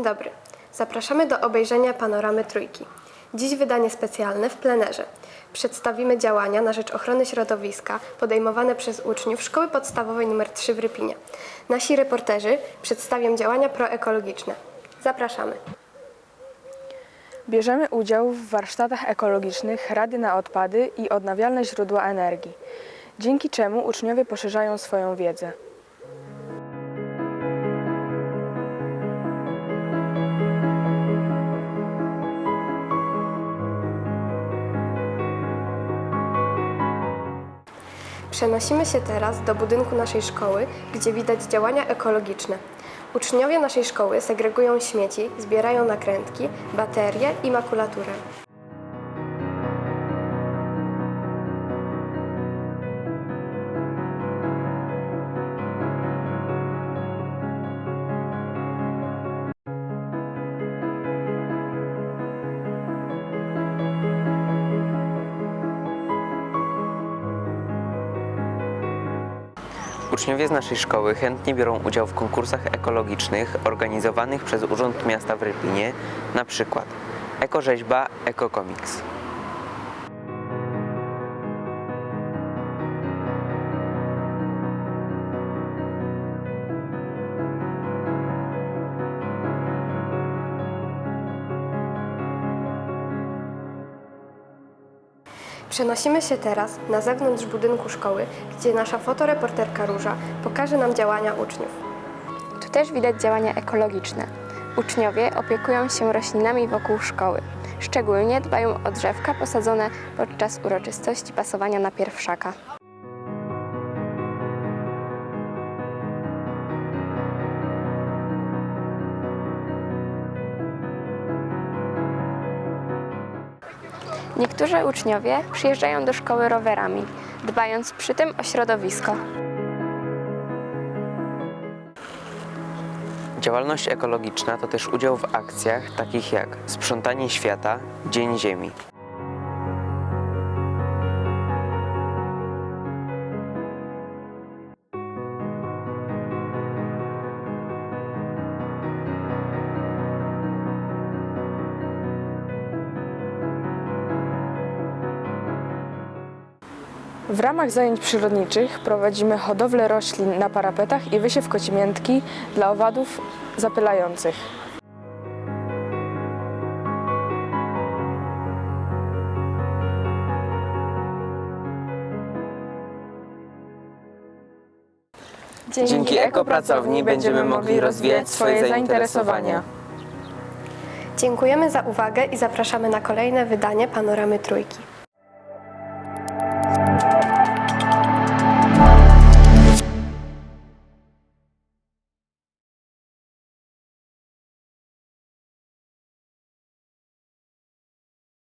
Dzień dobry. Zapraszamy do obejrzenia panoramy Trójki. Dziś wydanie specjalne w plenerze. Przedstawimy działania na rzecz ochrony środowiska podejmowane przez uczniów Szkoły Podstawowej nr 3 w Rypinie. Nasi reporterzy przedstawią działania proekologiczne. Zapraszamy. Bierzemy udział w warsztatach ekologicznych Rady na odpady i odnawialne źródła energii, dzięki czemu uczniowie poszerzają swoją wiedzę. Przenosimy się teraz do budynku naszej szkoły, gdzie widać działania ekologiczne. Uczniowie naszej szkoły segregują śmieci, zbierają nakrętki, baterie i makulaturę. Uczniowie z naszej szkoły chętnie biorą udział w konkursach ekologicznych organizowanych przez Urząd Miasta w Rypinie, na przykład Ekorzeźba, Ekokomiks. Przenosimy się teraz na zewnątrz budynku szkoły, gdzie nasza fotoreporterka Róża pokaże nam działania uczniów. Tu też widać działania ekologiczne. Uczniowie opiekują się roślinami wokół szkoły. Szczególnie dbają o drzewka posadzone podczas uroczystości pasowania na pierwszaka. Niektórzy uczniowie przyjeżdżają do szkoły rowerami, dbając przy tym o środowisko. Działalność ekologiczna to też udział w akcjach takich jak Sprzątanie Świata, Dzień Ziemi. W ramach zajęć przyrodniczych prowadzimy hodowlę roślin na parapetach i wysiew kocimiętki dla owadów zapylających. Dzięki ekopracowni będziemy mogli rozwijać swoje zainteresowania. Dziękujemy za uwagę i zapraszamy na kolejne wydanie Panoramy Trójki.